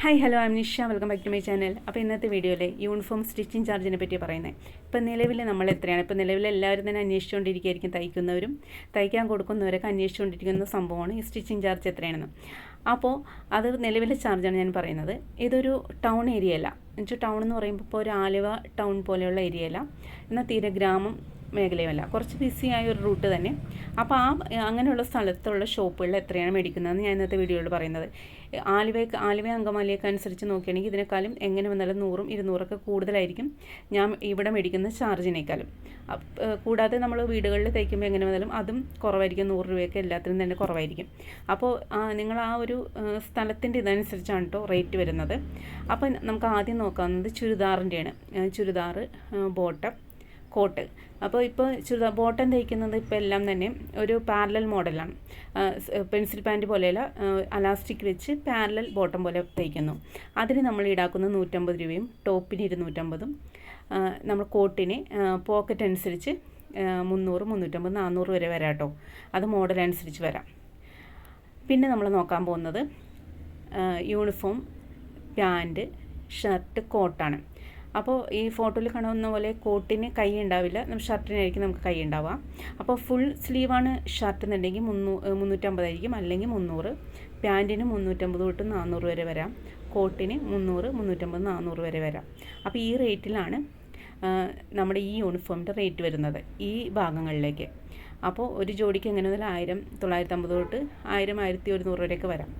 Hi hello I'm Nisha welcome back to my channel അപ്പോൾ ഇന്നത്തെ വീഡിയോയിൽ യൂണിഫോം സ്റ്റിച്ചിങ് ചാർജിനെ പറ്റി പറയുന്നത് ഇപ്പോൾ നിലവിൽ നമ്മൾ എത്രയാണ്? ഇപ്പോൾ നിലവിൽ എല്ലാവരും തന്നെ അന്വേഷിച്ചുകൊണ്ടിരിക്കുകയായിരിക്കും തയ്ക്കുന്നവരും തയ്ക്കാൻ കൊടുക്കുന്നവരൊക്കെ അന്വേഷിച്ചുകൊണ്ടിരിക്കുന്ന സംഭവമാണ് ഈ സ്റ്റിച്ചിങ് ചാർജ് എത്രയാണെന്ന്. അപ്പോൾ അത് നിലവിലെ ചാർജാണ് ഞാൻ പറയുന്നത്. ഇതൊരു ടൗൺ ഏരിയ അല്ല. എന്നുവെച്ചാൽ ടൗൺ എന്ന് പറയുമ്പോൾ ഇപ്പോൾ ഒരു ആലുവ ടൗൺ പോലെയുള്ള ഏരിയ അല്ല. എന്നാൽ തീരെ ഗ്രാമം മേഖലയുമല്ല. കുറച്ച് ബിസിയായ ഒരു റൂട്ട് തന്നെ. അപ്പോൾ ആ അങ്ങനെയുള്ള സ്ഥലത്തുള്ള ഷോപ്പുകളിൽ എത്രയാണ് മേടിക്കുന്നതെന്ന് ഞാൻ ഇന്നത്തെ വീഡിയോയിൽ പറയുന്നത്. ആലുവയ്ക്ക് ആലുവ അങ്കമാലിയൊക്കെ അനുസരിച്ച് നോക്കുകയാണെങ്കിൽ ഇതിനേക്കാളും എങ്ങനെ വന്നാലും നൂറും ഇരുന്നൂറൊക്കെ കൂടുതലായിരിക്കും ഞാൻ ഇവിടെ മേടിക്കുന്ന ചാർജിനേക്കാളും. കൂടാതെ നമ്മൾ വീടുകളിൽ തയ്ക്കുമ്പോൾ എങ്ങനെ വന്നാലും അതും കുറവായിരിക്കും. നൂറ് രൂപയൊക്കെ എല്ലാത്തിനും തന്നെ കുറവായിരിക്കും. അപ്പോൾ നിങ്ങൾ ആ ഒരു സ്ഥലത്തിന്റെ ഇതനുസരിച്ചാണ് കേട്ടോ റേറ്റ് വരുന്നത്. അപ്പോൾ നമുക്ക് ആദ്യം നോക്കാവുന്നത് ചുരിദാറിന്റെയാണ്. Churidar bottom coat. അപ്പോൾ ഇപ്പോൾ ചുരിദാർ ബോട്ടം തയ്ക്കുന്നത് ഇപ്പോൾ എല്ലാം തന്നെ ഒരു പാരലൽ മോഡലാണ്. പെൻസിൽ പാന്റ് പോലെയല്ല അലാസ്റ്റിക് വെച്ച് പാരലൽ ബോട്ടം പോലെ തയ്ക്കുന്നു. അതിന് നമ്മൾ ഈടാക്കുന്ന നൂറ്റമ്പത് രൂപയും ടോപ്പിന് ഇരുന്നൂറ്റമ്പതും നമ്മൾ കോട്ടിന് പോക്കറ്റ് അനുസരിച്ച് മുന്നൂറ് മുന്നൂറ്റമ്പത് നാനൂറ് വരെ വരാം കേട്ടോ. അത് മോഡൽ അനുസരിച്ച് വരാം. പിന്നെ നമ്മൾ നോക്കാൻ പോകുന്നത് യൂണിഫോം പാന്റ് ഷർട്ട് കോട്ടാണ്. അപ്പോൾ ഈ ഫോട്ടോയിൽ കാണുന്ന പോലെ കോട്ടിന് കൈ ഉണ്ടാവില്ല. ഷർട്ടിനായിരിക്കും നമുക്ക് കൈ ഉണ്ടാവുക. അപ്പോൾ ഫുൾ സ്ലീവാണ് ഷർട്ട് എന്നുണ്ടെങ്കിൽ മുന്നൂ മുന്നൂറ്റമ്പതായിരിക്കും അല്ലെങ്കിൽ മുന്നൂറ്. പാന്റിന് മുന്നൂറ്റമ്പത് തൊട്ട് നാനൂറ് വരെ വരാം. കോട്ടിന് മുന്നൂറ് മുന്നൂറ്റമ്പത് നാനൂറ് വരെ വരാം. അപ്പോൾ ഈ റേറ്റിലാണ് നമ്മുടെ ഈ യൂണിഫോമിന്റെ റേറ്റ് വരുന്നത് ഈ ഭാഗങ്ങളിലേക്ക്. അപ്പോൾ ഒരു ജോഡിക്ക് എങ്ങനെ മുതൽ ആയിരം തൊള്ളായിരത്തി അമ്പത് തൊട്ട് ആയിരം ആയിരത്തി ഒരുന്നൂറ് വരെയൊക്കെ വരാം.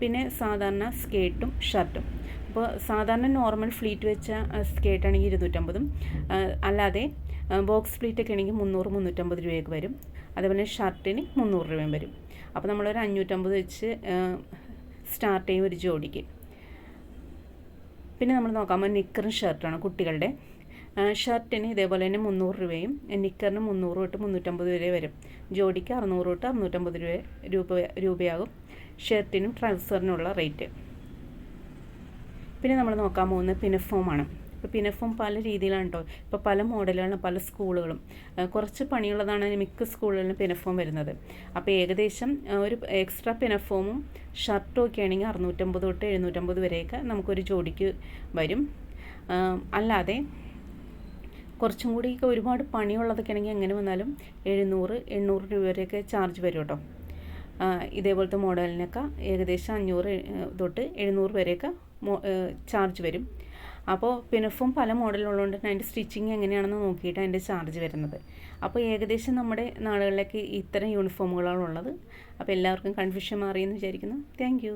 പിന്നെ സാധാരണ സ്കേട്ടും ഷർട്ടും അപ്പോൾ സാധാരണ നോർമൽ ഫ്ലീറ്റ് വെച്ച സ്കേർട്ടാണെങ്കിൽ ഇരുന്നൂറ്റമ്പതും അല്ലാതെ ബോക്സ് ഫ്ലീറ്റ് ഒക്കെ ആണെങ്കിൽ മുന്നൂറ് മുന്നൂറ്റമ്പത് രൂപയൊക്കെ വരും. അതേപോലെ ഷർട്ടിന് മുന്നൂറ് രൂപയും വരും. അപ്പോൾ നമ്മളൊരു അഞ്ഞൂറ്റമ്പത് വെച്ച് സ്റ്റാർട്ട് ചെയ്യും ഒരു ജോഡിക്ക്. പിന്നെ നമ്മൾ നോക്കാമോ നിക്കറും ഷർട്ടാണ് കുട്ടികളുടെ. ഷർട്ടിന് ഇതേപോലെ തന്നെ മുന്നൂറ് രൂപയും നിക്കറിന് മുന്നൂറ് തൊട്ട് മുന്നൂറ്റമ്പത് വരെ വരും. ജോഡിക്ക് അറുന്നൂറ് തൊട്ട് അറുന്നൂറ്റമ്പത് രൂപ രൂപ രൂപയാകും. ഷർട്ടിനും ട്രൗസറിനുള്ള റേറ്റ് പിന്നെ നമ്മൾ നോക്കാൻ പോകുന്നത് പിനഫോമാണ് ഇപ്പോൾ പിനഫോം പല രീതിയിലാണ് കേട്ടോ ഇപ്പോൾ പല മോഡലുകളും പല സ്കൂളുകളും. കുറച്ച് പണിയുള്ളതാണ് മിക്ക സ്കൂളുകളിലും പിനഫോം വരുന്നത്. അപ്പോൾ ഏകദേശം ഒരു എക്സ്ട്രാ പിനഫോമും ഷർട്ടും ഒക്കെ ആണെങ്കിൽ അറുന്നൂറ്റമ്പത് തൊട്ട് എഴുന്നൂറ്റമ്പത് വരെയൊക്കെ നമുക്കൊരു ജോഡിക്ക് വരും. അല്ലാതെ കുറച്ചും കൂടി ഒരുപാട് പണിയുള്ളതൊക്കെ ആണെങ്കിൽ എങ്ങനെ വന്നാലും എഴുന്നൂറ് എണ്ണൂറ് രൂപ വരെയൊക്കെ ചാർജ് വരും കേട്ടോ ഇതേപോലത്തെ മോഡലിനൊക്കെ ഏകദേശം അഞ്ഞൂറ് തൊട്ട് എഴുന്നൂറ് വരെയൊക്കെ ചാർജ് വരും. അപ്പോൾ പിനഫും പല മോഡലുള്ളതുകൊണ്ട് അതിന്റെ സ്റ്റിച്ചിങ് എങ്ങനെയാണെന്ന് നോക്കിയിട്ട് അതിന്റെ ചാർജ് വരുന്നത്. അപ്പോൾ ഏകദേശം നമ്മുടെ നാടുകളിലേക്ക് ഇത്തരം യൂണിഫോമുകളാണുള്ളത് അപ്പോൾ എല്ലാവർക്കും കൺഫ്യൂഷൻ മാറിയെന്ന് വിചാരിക്കുന്നു. താങ്ക്